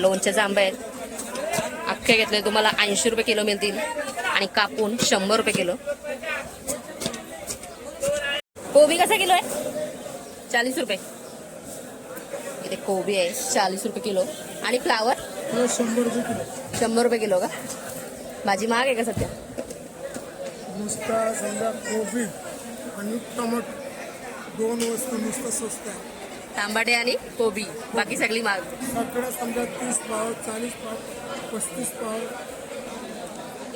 लोणच्याचे आंबे आहेत. अख्खे घेतले तुम्हाला ऐंशी रुपये किलो मिळतील. आणि कापून शंभर रुपये किलो. कोबी कसा किलो आहे? चाळीस रुपये. इथे कोबी आहे चाळीस रुपये किलो. आणि फ्लावर? हो शंभर रुपये किलो. शंभर रुपये किलो का? भाजी महाग आहे का सध्या? नुसता समजा कोबी आणि टमाटो दोन वस्तू नुसतं स्वस्त आहे. तांबाटे आणि कोबी बाकी सगळी सगळं समजा तीस पाव चाळीस पाव पस्तीस पाव.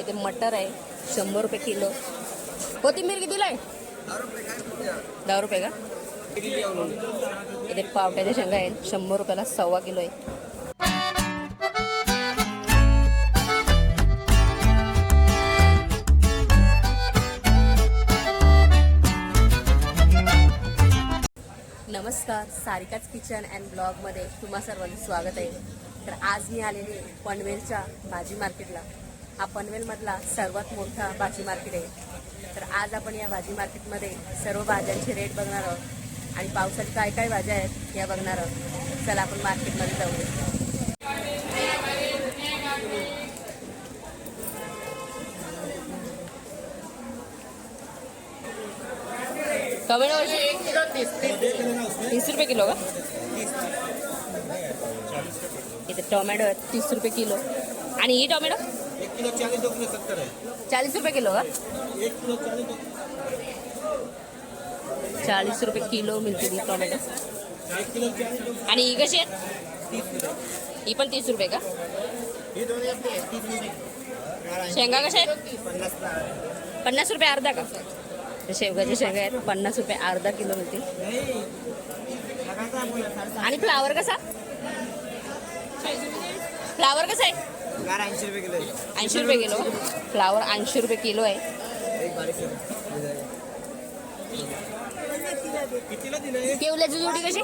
इथे मटर आहे शंभर रुपये किलो. कोथिंबीर कितीला आहे? दहा रुपये का? इथे पावट्याच्या शेंगा आहेत शंभर रुपयाला सव्वा किलो आहे. सारिकाच किचन अँड ब्लॉगमध्ये तुम्हा सर्वांचं स्वागत आहे. तर आज मी आलेली आहे पनवेलच्या भाजी मार्केटला. हा पनवेलमधला सर्वात मोठा भाजी मार्केट आहे. तर आज आपण या भाजी मार्केटमध्ये सर्व भाज्यांचे रेट बघणार आहोत. आणि पावसात काय काय भाज्या आहेत या बघणार आहोत. चला आपण मार्केटमध्ये जाऊया. टोमॅटो तीस रुपये किलो का? इथे टोमॅटो आहेत तीस रुपये किलो. आणि ही टोमॅटो? चाळीस रुपये किलो का? चाळीस रुपये किलो मिळते ही टोमॅटो. आणि ही कशी आहेत? तीस ही पण तीस रुपये का? शेंगा कशा आहेत? पन्नास रुपये अर्धा का? शेवगाच्या शेंगा आहेत. पन्नास रुपये अर्धा किलो है साढ़े आणि फ्लावर कसा? फ्लावर कसा आहे? ऐंशी रुपये किलो। ऐंशी रुपये किलो. फ्लावर ऐंशी रुपये किलो आहे. केवल्याची जोडी कशी?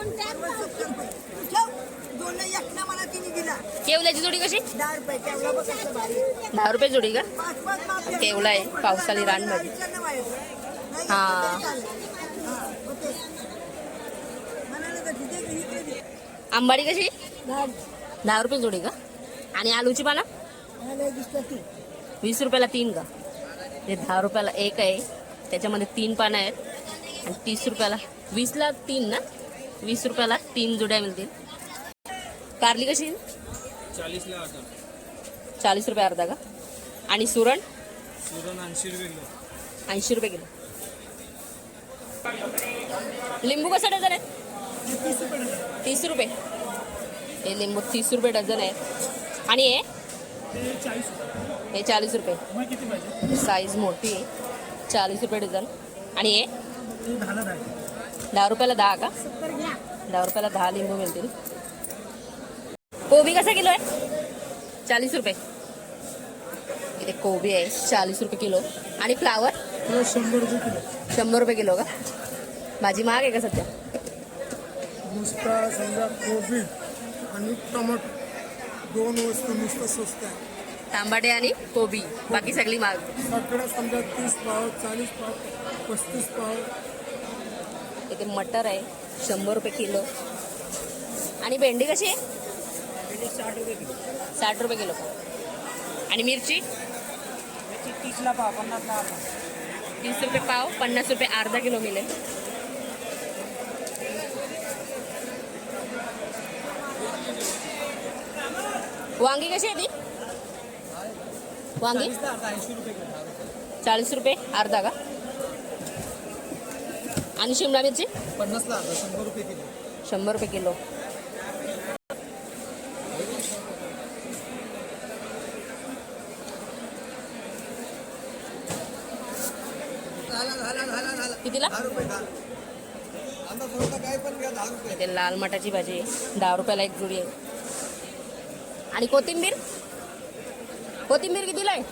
केवल्याची जोडी कशी? दहा रुपये जोडी का? केवला आहे. पावसाळी रानमध्ये आंबाडी कशी? दहा. दहा रुपये जोडी का? आणि आलूची पानं. वीस रुपयाला तीन का? ते दहा रुपयाला एक आहे. त्याच्यामध्ये तीन पानं आहेत. आणि तीस रुपयाला वीसला तीन ना? वीस रुपयाला तीन जोड्या मिळतील. कारली कशी? चाळीस रुपये अर्धा का? आणि सुरण? सुरण ऐंशी रुपये किलो. ऐंशी रुपये किलो. लिंबू कसा डझन आहे? तीस रुपये. हे लिंबू तीस रुपये डझन आहे. आणि हे? हे चाळीस रुपये. साईज मोठी आहे. चाळीस रुपये डझन. आणि हे? दहा रुपयाला दहा का? दहा रुपयाला दहा लिंबू मिळतील. कोबी कसा किलो आहे? चाळीस रुपये. इथे कोबी आहे चाळीस रुपये किलो. आणि फ्लावर? शंभर रुपये किलो. शंभर रुपये किलो का? भाजी महाग आहे का सध्या? नुसता समजा कोबी आणि टमाटो दोन वस्तू नुसतं स्वस्त आहे. तांबाटे आणि कोबी बाकी सगळी महाग. सगळं समजा तीस पाव चाळीस पाव पस्तीस पाव. इथे मटर आहे शंभर रुपये किलो. आणि भेंडी कशी आहे? साठ रुपये किलो. साठ रुपये किलो. आणि मिरची? याची तीसला पाव पन्नासला अर्धा. तीस रुपये पाव पन्नास रुपये अर्धा किलो मिळेल वांगी कशी आहे ती? वांगी? चाळीस रुपये अर्धा का? आणि शिमला मिरची? पन्नासला अर्धा शंभर रुपये किलो. शंभर रुपये किलो झाला झाला झाला झाला कितीला दहा रुपये दहा आमचा स्वतः काय पण घ्या दहा रुपये ते लाल मटाची भाजी आहे. दहा रुपयाला एक जुडी आहे. आणि कोथिंबीर? कोथिंबीर कितीला आहे?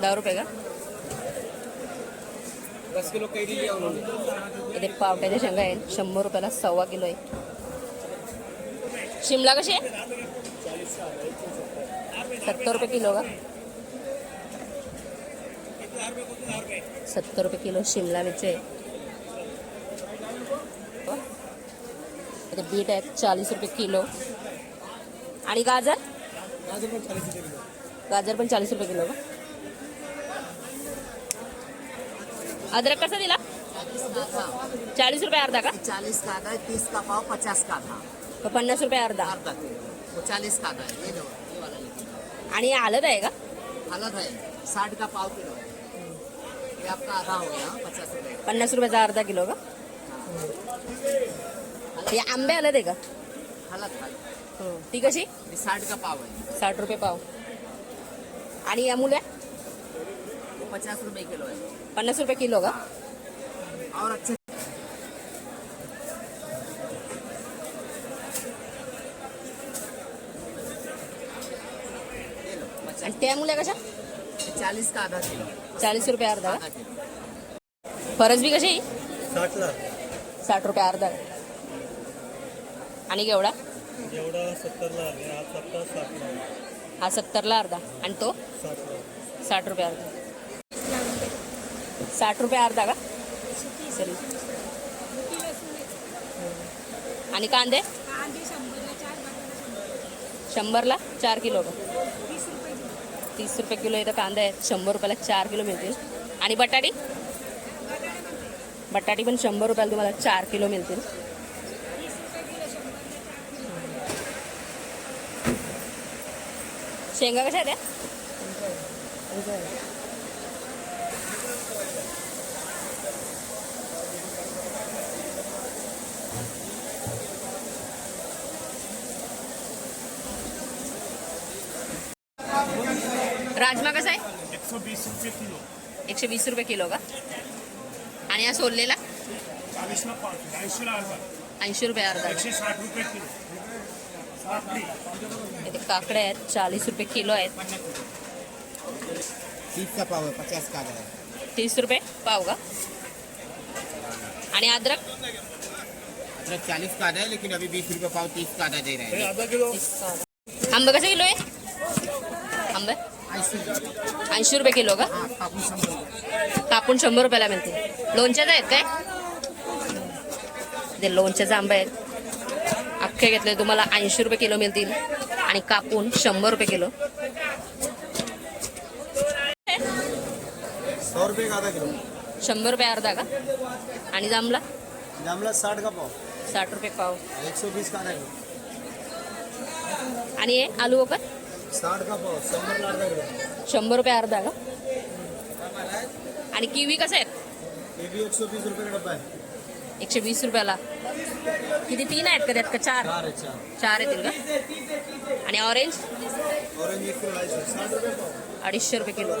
दहा रुपये का? दस किलो कैरी लिया उन्होंने. इथे पावट्याच्या शेंगा आहेत शंभर रुपयाला सव्वा किलो आहे. शिमला कशी आहे? सत्तर रुपये किलो का? सत्तर रुपये किलो शिमला मिरची आहे. बीट आहेत चाळीस रुपये किलो. आणि गाजर? गाजर पण चाळीस रुपये किलो. गाजर पण चाळीस रुपये किलो का? अद्रक कसा दिला? चाळीस रुपये अर्धा का? चालीस का तीस का पाव? पचास का था पन्नास रुपये अर्धा. वो चालीस का आणि आलं आहे का? अलग है साठ का पाव किलो? पन्नास रुपयाचा अर्धा किलो का? हे आंबे आले आहे का? हो. ती कशी? साठ का पाव आहे साठ रुपये पाव. आणि या मुल्या? पचास रुपये किलो आहे पन्नास रुपये किलो का? और अच्छे आणि त्या मुल्या कशा? चालीस का आधा किलो? चाळीस रुपये अर्धा का? फरस बी कशी? साठला साठ रुपये अर्धा. आणि केवढा? एवढा सत्तरला आहे हा सत्तर साठला हा सत्तरला अर्धा. आणि तो? साठला साठ रुपये अर्धा. साठ रुपये अर्धा का? सॉरी आणि कांदे? कांदे शंभरला चार किलो का. तीस रुपये किलो इथं कांदा आहेत शंभर रुपयाला चार किलो मिळतील. आणि बटाटी? बटाटी पण शंभर रुपयाला तुम्हाला चार किलो मिळतील. शेंगा कशा आहेत त्या राजमा कसा आहे? एकशे वीस रुपये किलो. एकशे वीस रुपये किलो का? आणि हा सोललेला? चाळीसला पाच ऐंशीला अर्धा. ऐंशी रुपये अर्धा. एकशे साठ रुपये किलो. साठली इथे काकडे आहेत चाळीस रुपये किलो आहेत. तीस का पाव है पचास तीस रुपये पाव का? आणि अद्रक? अदरक चालीस का आधा है लेकिन अभी बीस रुपये पाव तीस का आधा दे रहे हे. हैं अर्धा किलो. आंबे कसे किलो आहे? आंबे? ऐंशी रुपये किलो का. कापून शंभर रुपयाला मिळते लोणच्याचं आहेत काय? ते लोणच्याचे आंबे आहेत. अख्खे घेतले तुम्हाला ऐंशी रुपये किलो मिळतील. आणि कापून शंभर रुपये किलो. शंभर रुपये अर्धा का? आणि जांभला जामला साठ का पाव? साठ रुपये पाव. एक सौ बीस का आणि हे आलू वगैरे शंभर रुपये अर्धा का? आणि किवी कसं आहेत? एक एकशे वीस रुपयाला. किती तीन आहेत का त्यात का चार? चार येतील का? आणि ऑरेंज एक अडीचशे रुपये किलो.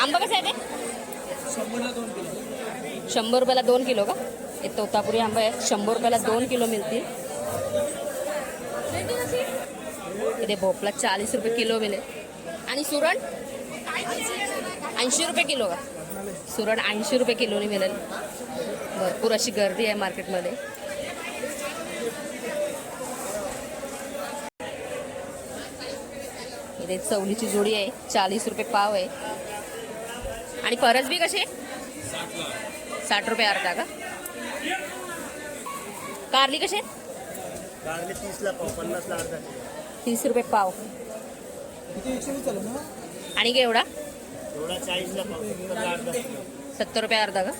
आंबा कसं आहे ते शंभर रुपयाला दोन किलो का? हे तोतापुरी आंबा आहे. शंभर रुपयाला दोन किलो मिळतील. इथे भोपळा चाळीस रुपये किलो मिळेल आणि सुरण? ऐंशी रुपये किलो का? सुरण ऐंशी रुपये किलोनी मिळेल भरपूर अशी गर्दी आहे मार्केटमध्ये. इथे चवलीची जोडी आहे चाळीस रुपये पाव आहे. आणि परस बी कशी? आहे साठ रुपये अर्धा का? कारली कशी? आहे तीसला पाव पन्नासला अर्धा तीस रुपये पाव. आणि केवढा सत्तर रुपये अर्धा का?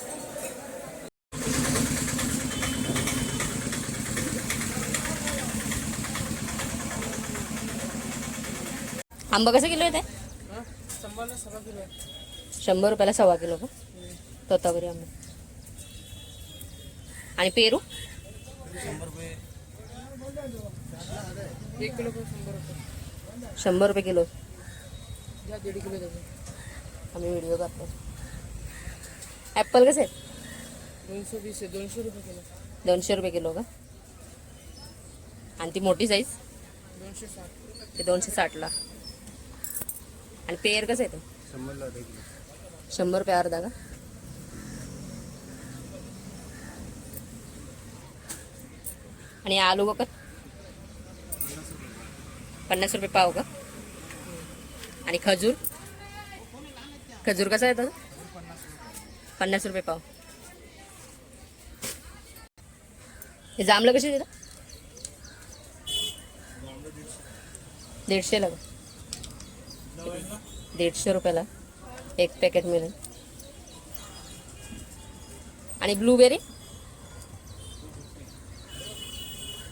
आंबा कसं किलो आहे ते? शंभर रुपयाला सव्वा किलो का? तोतापुरी आंबा. आणि पेरू? शंभर रुपये? किलो. आम्ही व्हिडिओ करतो ॲपल कसे आहेत? दोनशे वीस आहे दोनशे रुपये किलो. दोनशे रुपये किलो का? आणि ती मोठी साईज दोनशे साठ. ते दोनशे साठला. आणि पेयर कसं आहे ते शंभरला अर्धा किलो. शंभर रुपये अर्धा का? आणि आलू वगैरे पन्नास रुपये पाव का? आणि खजूर? खजूर कसा आहे पन्नास रुपये पाव. हे जांभळं कशी देतं? दीडशेला का? दीडशे रुपयाला. एक पॅकेट मिळेल. आणि ब्लूबेरी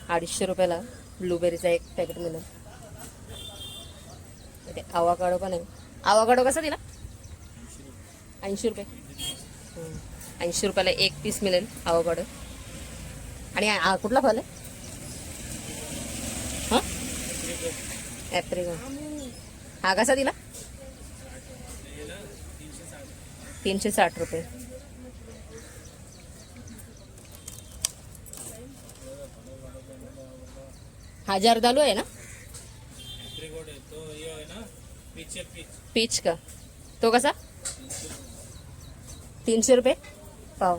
अडीचशे रुपयाला ब्लूबेरीचा एक पॅकेट मिळेल. ते आवाकाडो पण आहे. आवाकाडो कसा दिला? ऐंशी रुपये. ऐंशी रुपयाला एक पीस मिळेल आवाकाडो आणि कुठला फल आहे? हां? ॲप्रिकॉन हा कसा दिला? तीनशे साठ रुपये. हा जर्दालू आहे ना? पीच का? तो कसा? तीनशे रुपये? पाव.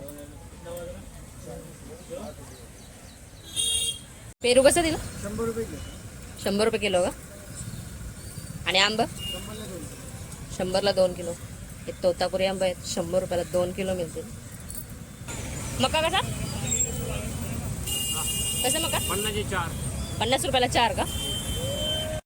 पेरू कसं दिलं? शंभर रुपये किलो. शंभर रुपये किलो का? आणि आंब? शंभरला दोन किलो. हे तोतापुरी आंबा आहेत. शंभर रुपयाला दोन किलो मिळतील. मका कसा? कसं मका? चार. पन्नास रुपयाला चार का?